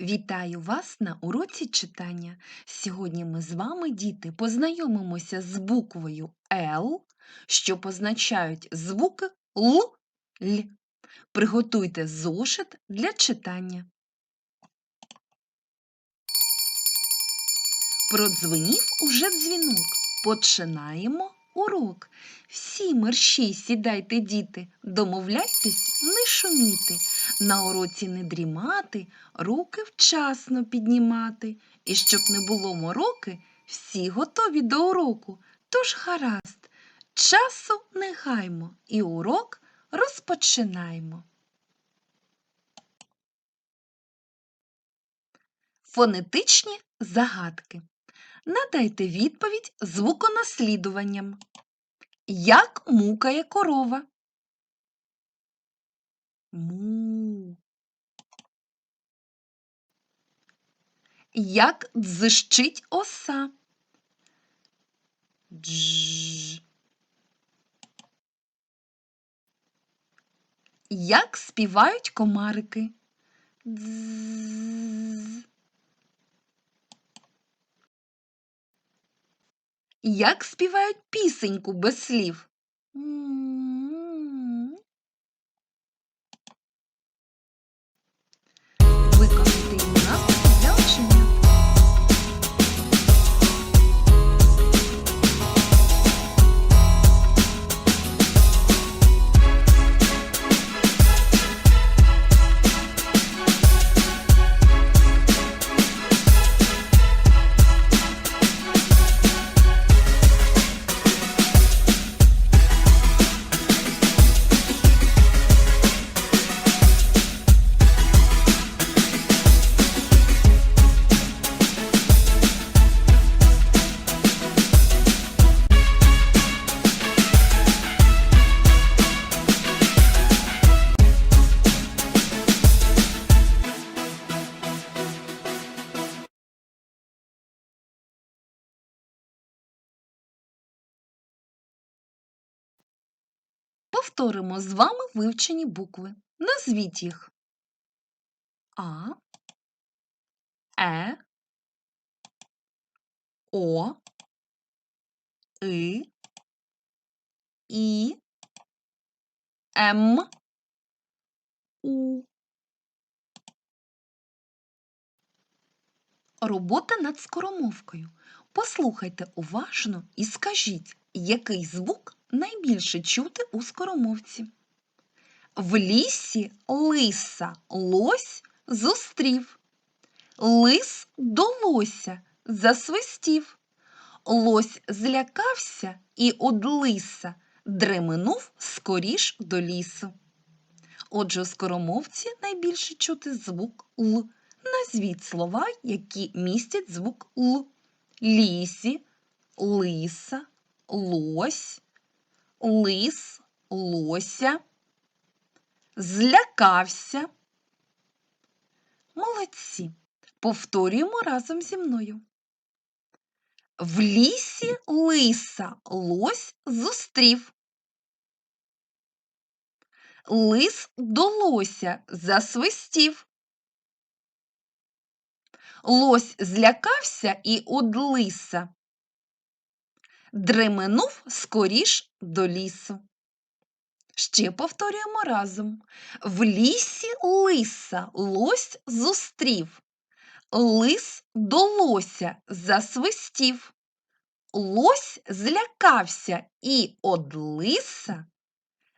Вітаю вас на уроці читання. Сьогодні ми з вами, діти, познайомимося з буквою Л, що позначають звуки Л, Л. Приготуйте зошит для читання. Продзвенів уже дзвінок. Починаємо урок. Всі мерщій сідайте, діти, домовляйтесь не шуміти, на уроці не дрімати, руки вчасно піднімати. І щоб не було мороки, всі готові до уроку. Тож гаразд, часу не гаймо і урок розпочинаємо. Фонетичні загадки. Надайте відповідь звуконаслідуванням. Як мукає корова? Му. Як дзищить оса? Дж. Як співають комарики? Дз. Як співають пісеньку без слів? Повторимо з вами вивчені букви. Назвіть їх. А, Е, О, И, І, М, У. Робота над скоромовкою. Послухайте уважно і скажіть, який звук найбільше чути у скоромовці. В лісі лиса лось зустрів. Лис до лося засвистів. Лось злякався і од лиса дременув скоріш до лісу. Отже, у скоромовці найбільше чути звук Л. Назвіть слова, які містять звук Л. Лісі, лиса, лось, лис, лося, злякався. Молодці. Повторюємо разом зі мною. В лісі лиса лось зустрів. Лис до лося засвистів. Лось злякався і од лиса. Дременув скоріш до лісу. Ще повторюємо разом. В лісі лиса лось зустрів. Лис до лося засвистів. Лось злякався і од лиса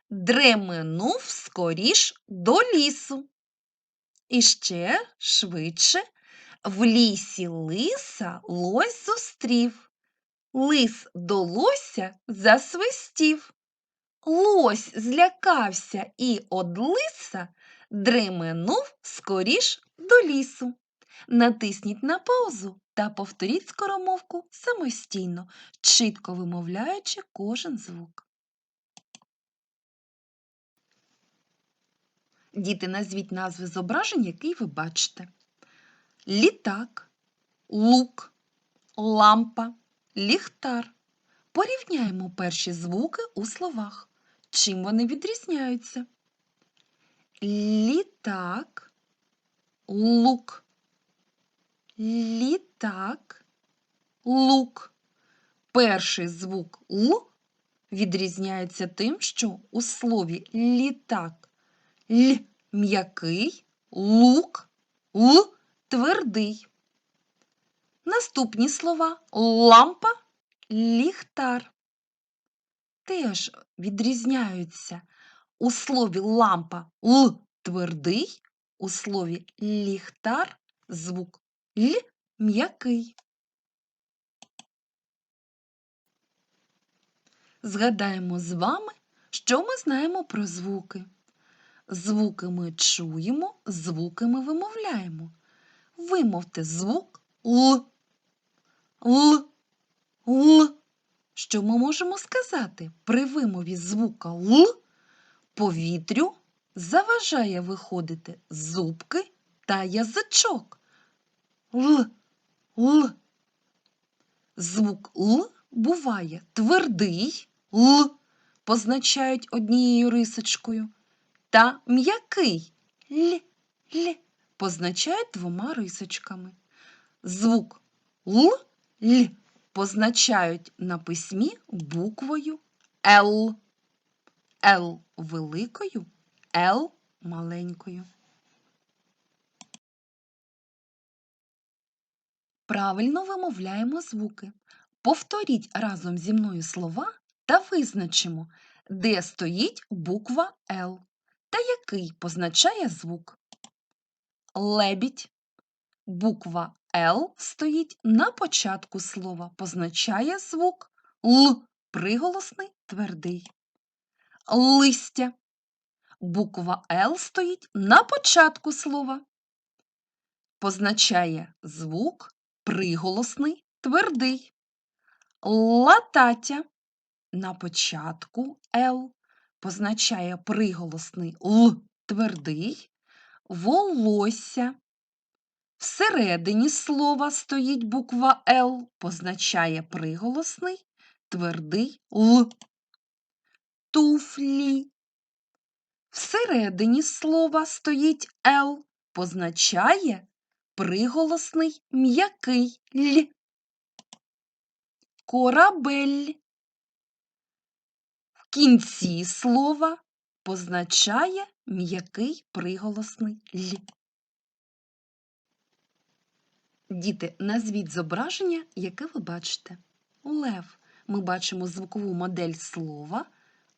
дременув скоріш до лісу. І ще швидше в лісі лиса лось зустрів. Лис до лося засвистів. Лось злякався і од лиса дременув скоріш до лісу. Натисніть на паузу та повторіть скоромовку самостійно, чітко вимовляючи кожен звук. Діти, назвіть назви зображень, який ви бачите. Літак, лук, лампа, ліхтар. Порівняємо перші звуки у словах. Чим вони відрізняються? Літак, лук, літак, лук. Перший звук Л відрізняється тим, що у слові літак Л м'який, лук, Л твердий. Наступні слова лампа, ліхтар. Теж відрізняються у слові лампа Л твердий, у слові ліхтар звук Л м'який. Згадаємо з вами, що ми знаємо про звуки. Звуки ми чуємо, звуки ми вимовляємо. Вимовте звук Л. Л. Л. Що ми можемо сказати? При вимові звука Л повітрю заважає виходити зубки та язичок. Л. Л. Звук Л буває твердий Л позначають однією рисочкою, та м'який Л, Л позначають двома рисочками. Звук Л, Л позначають на письмі буквою Л. Л великою, Л маленькою. Правильно вимовляємо звуки. Повторіть разом зі мною слова та визначимо, де стоїть буква Л та який позначає звук. Лебідь. Буква Л стоїть на початку слова, позначає звук Л, приголосний твердий. Листя. Буква Л стоїть на початку слова, позначає звук приголосний твердий. Лататя на початку Л позначає приголосний Л твердий, волосся. Всередині слова стоїть буква Л, позначає приголосний твердий Л. Туфлі. Всередині слова стоїть Л, позначає приголосний м'який Л. Корабель. В кінці слова позначає м'який приголосний Л. Діти, назвіть зображення, яке ви бачите. Лев. Ми бачимо звукову модель слова.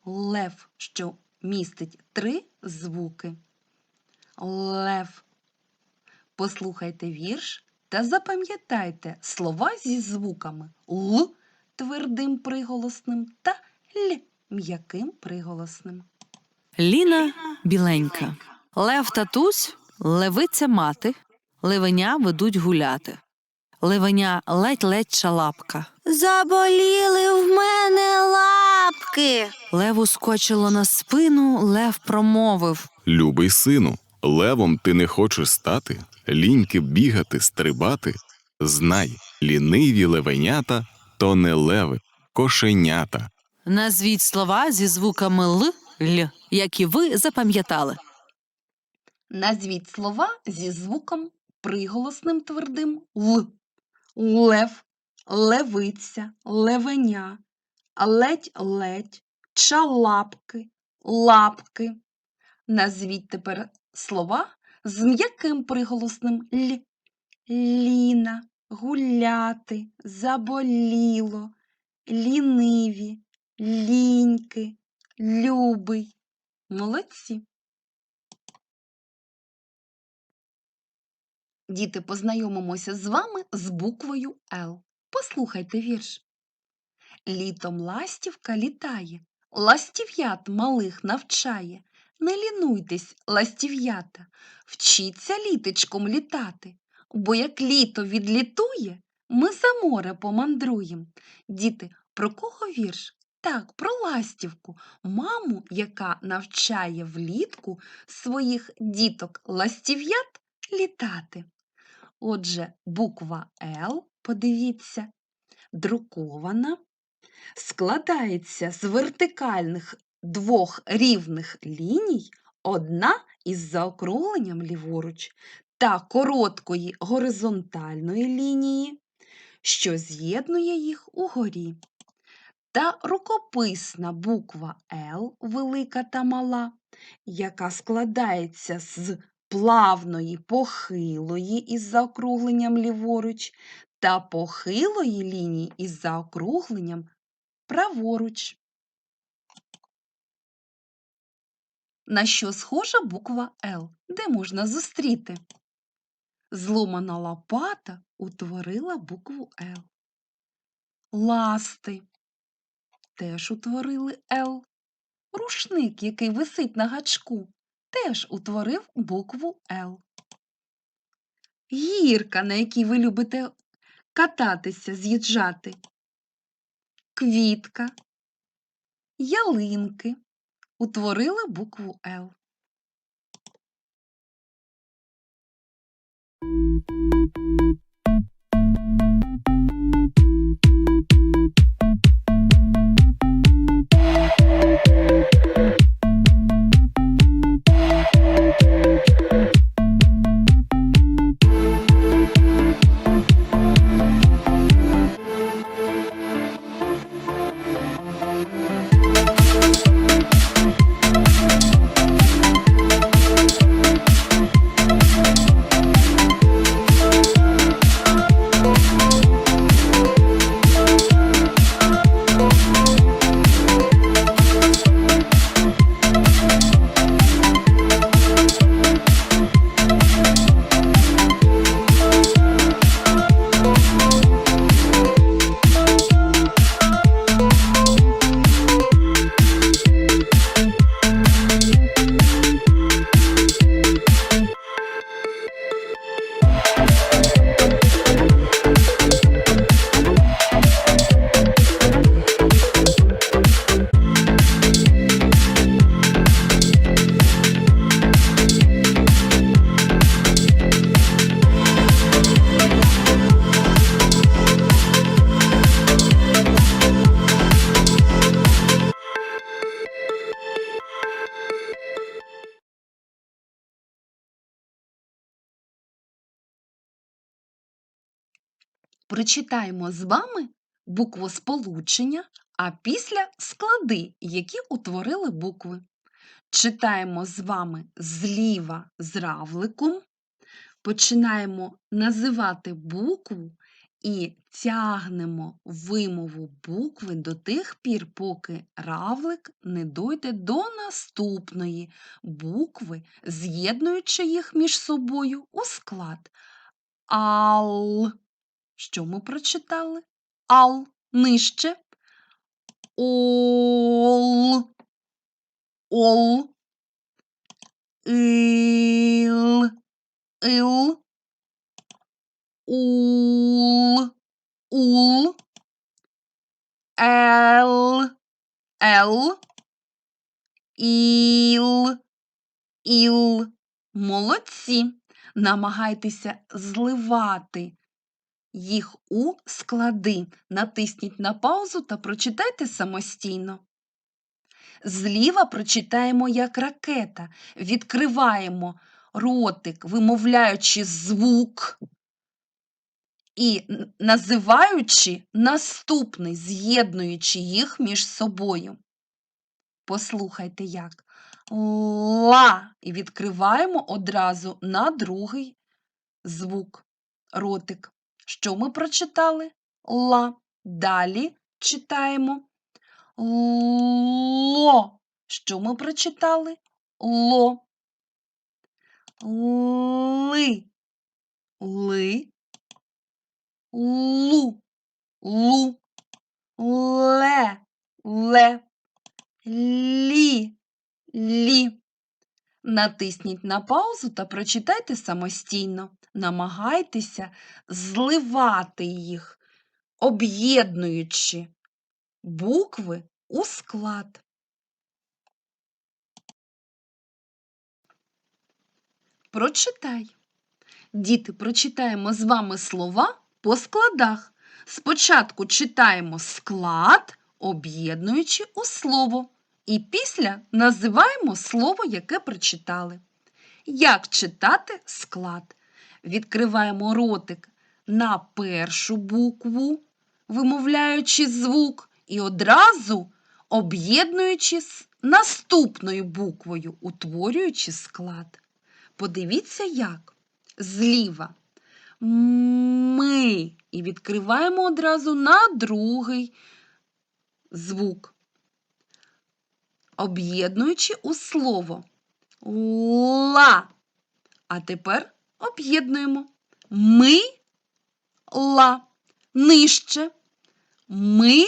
Лев, що містить три звуки. Лев. Послухайте вірш та запам'ятайте слова зі звуками Л твердим приголосним та Л м'яким приголосним. Ліна біленька. Лев татусь, левиця мати, левеня ведуть гуляти. Левеня ледь-ледь шалапка. Заболіли в мене лапки. Леву скочило на спину, лев промовив. Любий сину, левом ти не хочеш стати, ліньки бігати, стрибати. Знай, ліниві левенята то не леви, кошенята. Назвіть слова зі звуками Л, Л, які ви запам'ятали. Назвіть слова зі звуком приголосним твердим Л. Лев, левиця, левеня, ледь-ледь, чалапки, лапки. Назвіть тепер слова з м'яким приголосним Л. Ліна, гуляти, заболіло, ліниві, ліньки, любий. Молодці. Діти, познайомимося з вами з буквою Л. Послухайте вірш. Літом ластівка літає, ластів'ят малих навчає. Не лінуйтесь, ластів'ята, вчіться літочком літати, бо як літо відлітує, ми за море помандруєм. Діти, про кого вірш? Так, про ластівку, маму, яка навчає влітку своїх діток ластів'ят літати. Отже, буква Л, подивіться, друкована, складається з вертикальних двох рівних ліній, одна із заокругленням ліворуч та короткої горизонтальної лінії, що з'єднує їх угорі, та рукописна буква Л велика та мала, яка складається з плавної похилої із заокругленням ліворуч та похилої лінії із заокругленням праворуч. На що схожа буква Л? Де можна зустріти? Зломана лопата утворила букву Л. Ласти теж утворили Л. Рушник, який висить на гачку, теж утворив букву Л. Гірка, на якій ви любите кататися, з'їжджати. Квітка, ялинки утворили букву Л. Прочитаємо з вами буквосполучення, а після склади, які утворили букви. Читаємо з вами зліва з равликом, починаємо називати букву і тягнемо вимову букви до тих пір, поки равлик не дойде до наступної букви, з'єднуючи їх між собою у склад. Ал. Що ми прочитали? Ал нижче. Ол. Ол. Ил. Ил. Ул. Ул. Ел. Ел. Іл. Іл. Молодці. Намагайтеся зливати їх у склади. Натисніть на паузу та прочитайте самостійно. Зліва прочитаємо як ракета. Відкриваємо ротик, вимовляючи звук і називаючи наступний, з'єднуючи їх між собою. Послухайте як. Ла. І відкриваємо одразу на другий звук. Ротик. Що ми прочитали? Ла. Далі читаємо ло. Що ми прочитали? Ло. Ли. Ли. Лу. Лу. Ле. Ле. Лі. Лі. Натисніть на паузу та прочитайте самостійно. Намагайтеся зливати їх, об'єднуючи букви у склад. Прочитай. Діти, прочитаємо з вами слова по складах. Спочатку читаємо склад, об'єднуючи у слово. І після називаємо слово, яке прочитали. Як читати склад? відкриваємо ротик на першу букву, вимовляючи звук, і одразу об'єднуючи з наступною буквою, утворюючи склад. Подивіться, як зліва. Ми. І відкриваємо одразу на другий звук, об'єднуючи у слово ла. А тепер об'єднуємо ми ла. Нижче ми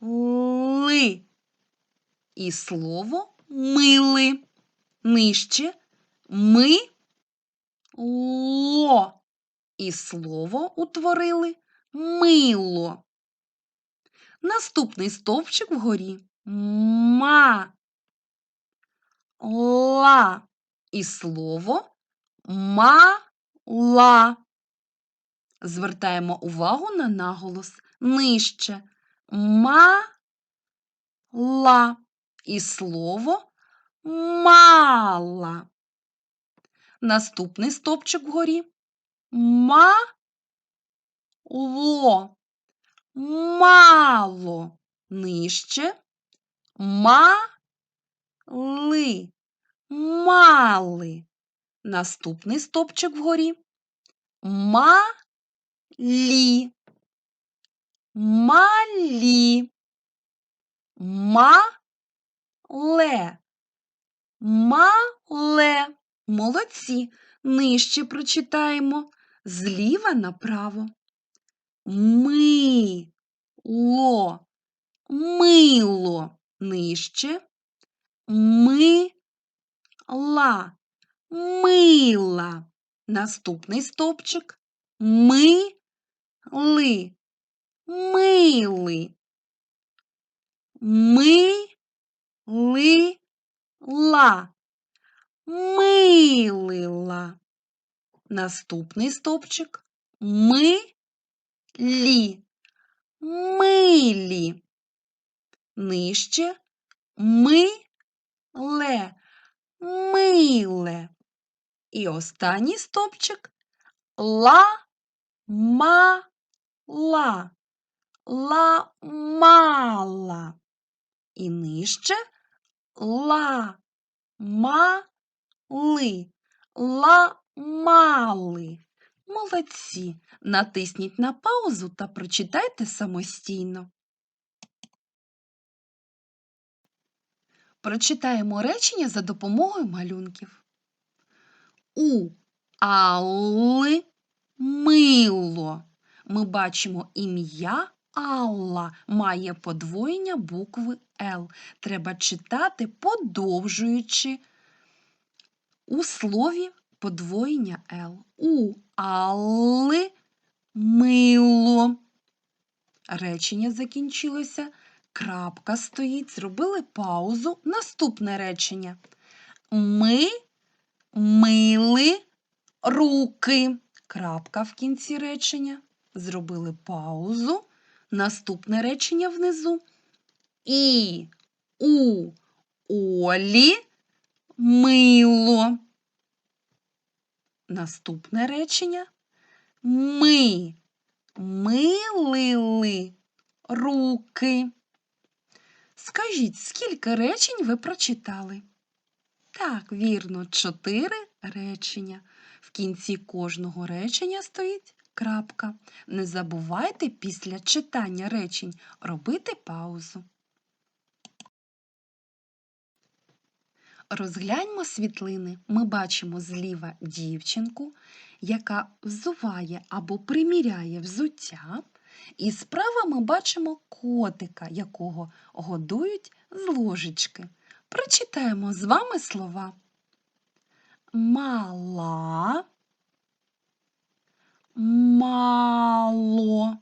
ли. І слово мили. Нижче ми ло. І слово утворили мило. Наступний стовпчик вгорі. Ма. Ла. І слово мала. Звертаємо увагу на наголос нижче. Ма-ла. І слово мала. Наступний стовпчик вгорі. Ма-ло. Мало. Нижче. Ма-ли. Мали. Наступний стовпчик вгорі. Ма-лі. Малі. Ма-ле. Мале. Молодці. Нижче прочитаємо зліва направо. Ми. Ло. Мило. Нижче. Ми. Ла. Мила. Наступний стовпчик. Ми. Ли. Мили. Ми. Ли. Ла. Милила. Наступний стовпчик. Ми. Лі. Милі. Нижче. Ми. Ле. Миле. І останній стовпчик. Ла. Ма. Ла. Ла. Мала. І нижче. Ла. Ма. Ли. Ла. Мали. Молодці. Натисніть на паузу та прочитайте самостійно. Прочитаємо речення за допомогою малюнків. У Алли мило. Ми бачимо ім'я Алла має подвоєння букви Л. Треба читати, подовжуючи у слові подвоєння Л. У Алли мило. Речення закінчилося. Крапка стоїть. Зробили паузу. Наступне речення. Ми мили руки. Крапка в кінці речення. Зробили паузу. Наступне речення внизу. І у Олі мило. Наступне речення. Ми милили руки. Скажіть, скільки речень ви прочитали? Так, вірно, чотири речення. В кінці кожного речення стоїть крапка. Не забувайте після читання речень робити паузу. Розгляньмо світлини. Ми бачимо зліва дівчинку, яка взуває або приміряє взуття. І справа ми бачимо котика, якого годують з ложечки. Прочитаємо з вами слова. Мала, мало,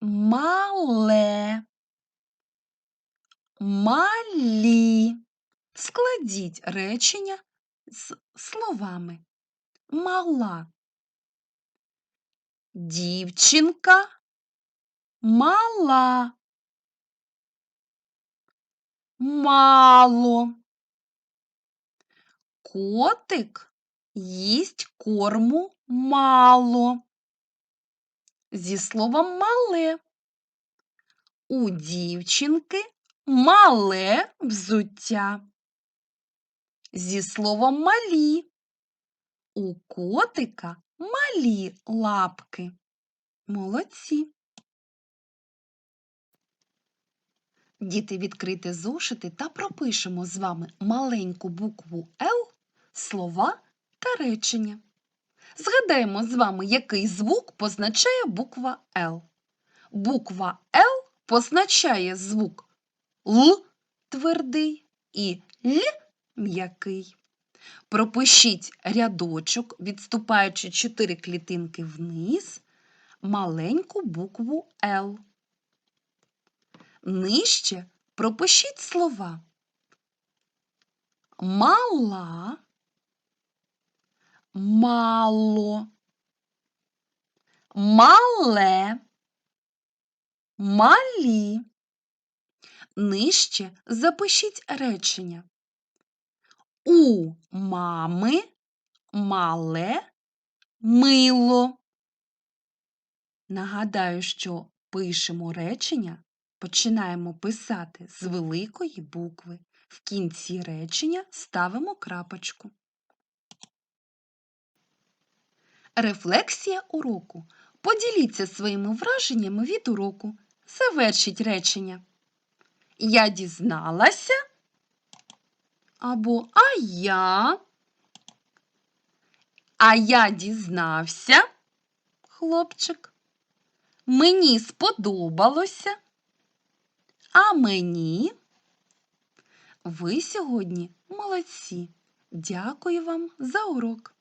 мале, малі. Складіть речення з словами мала. Дівчинка мала. Мало. Котик їсть корму мало. Зі словом мале. У дівчинки мале взуття. Зі словом малі. У котика малі лапки. Молодці. Діти, відкрийте зошити та пропишемо з вами маленьку букву Л, слова та речення. Згадаємо з вами, який звук позначає буква Л. Буква Л позначає звук Л твердий і Л м'який. Пропишіть рядочок, відступаючи 4 клітинки вниз, маленьку букву Л. Нижче пропишіть слова мала, мало, мале, малі. Нижче запишіть речення. У мами мале мило. Нагадаю, що пишемо речення, починаємо писати з великої букви. В кінці речення ставимо крапочку. Рефлексія уроку. Поділіться своїми враженнями від уроку. Завершіть речення. Я дізналася. Або а я. А я дізнався, хлопчик. Мені сподобалося. А мені. Ви сьогодні молодці. Дякую вам за урок.